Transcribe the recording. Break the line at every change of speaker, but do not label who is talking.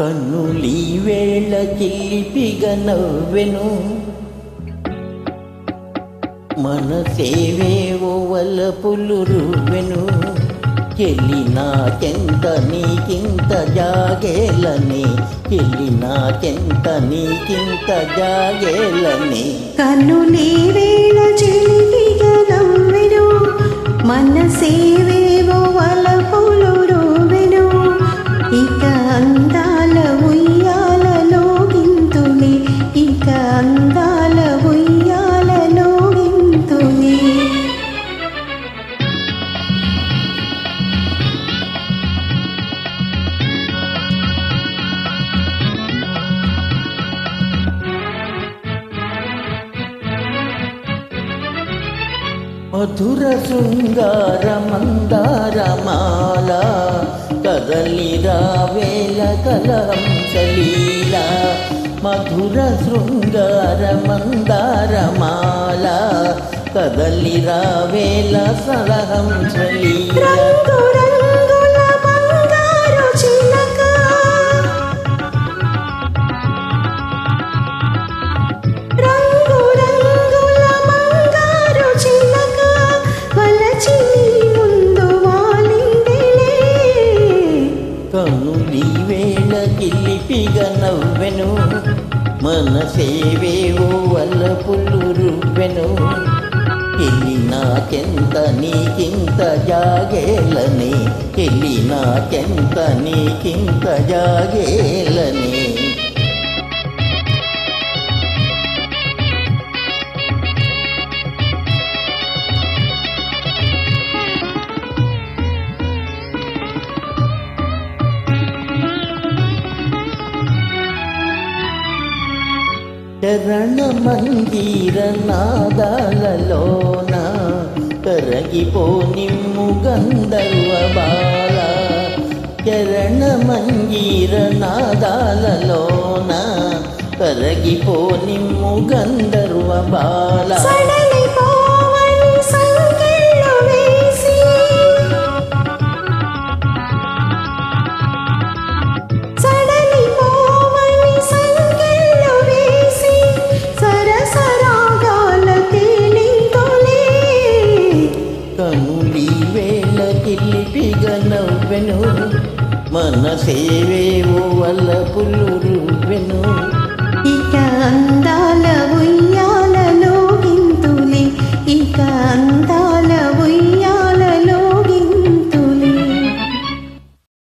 కన్నులీ వేళ కిలిపిగ నవ్వెను. మన సేవేవో వలపులు రువ్వెను. చెల్లి నాకెంత నీకింత జాగేలని చెల్లి నాకెంత నీకింత జాగేలని
కన్నులే వేళ
మధుర శృంగార మందారమాల కదలిరా వేల కలహంసలీల మధుర శృంగార మందారమాల కదలిరా వేల సలహంసలీల
రంగు
కిలిపిగ నవ్వెను. మన సేవేవో వల్ల పుల్లు రువ్వెను. ఎల్లి నాకెంత నీకింత జాగేలని ఎల్లి నాకెంత నీకింత జాగేలని చరణ మందిర నాదాలలోన కరగిపో నిమ్ము గంధర్వ బాల చరణ మందిర నాదాలలోన కరగిపో నిమ్ము గంధర్వ బాల కనులి వేళ కిలిపిగ నవ్వెను. మన సేవేవో వల్ల పుల్లు రువ్వెను.
ఇక అందాల ఉయ్యాలలో గింతులే ఇక అందాల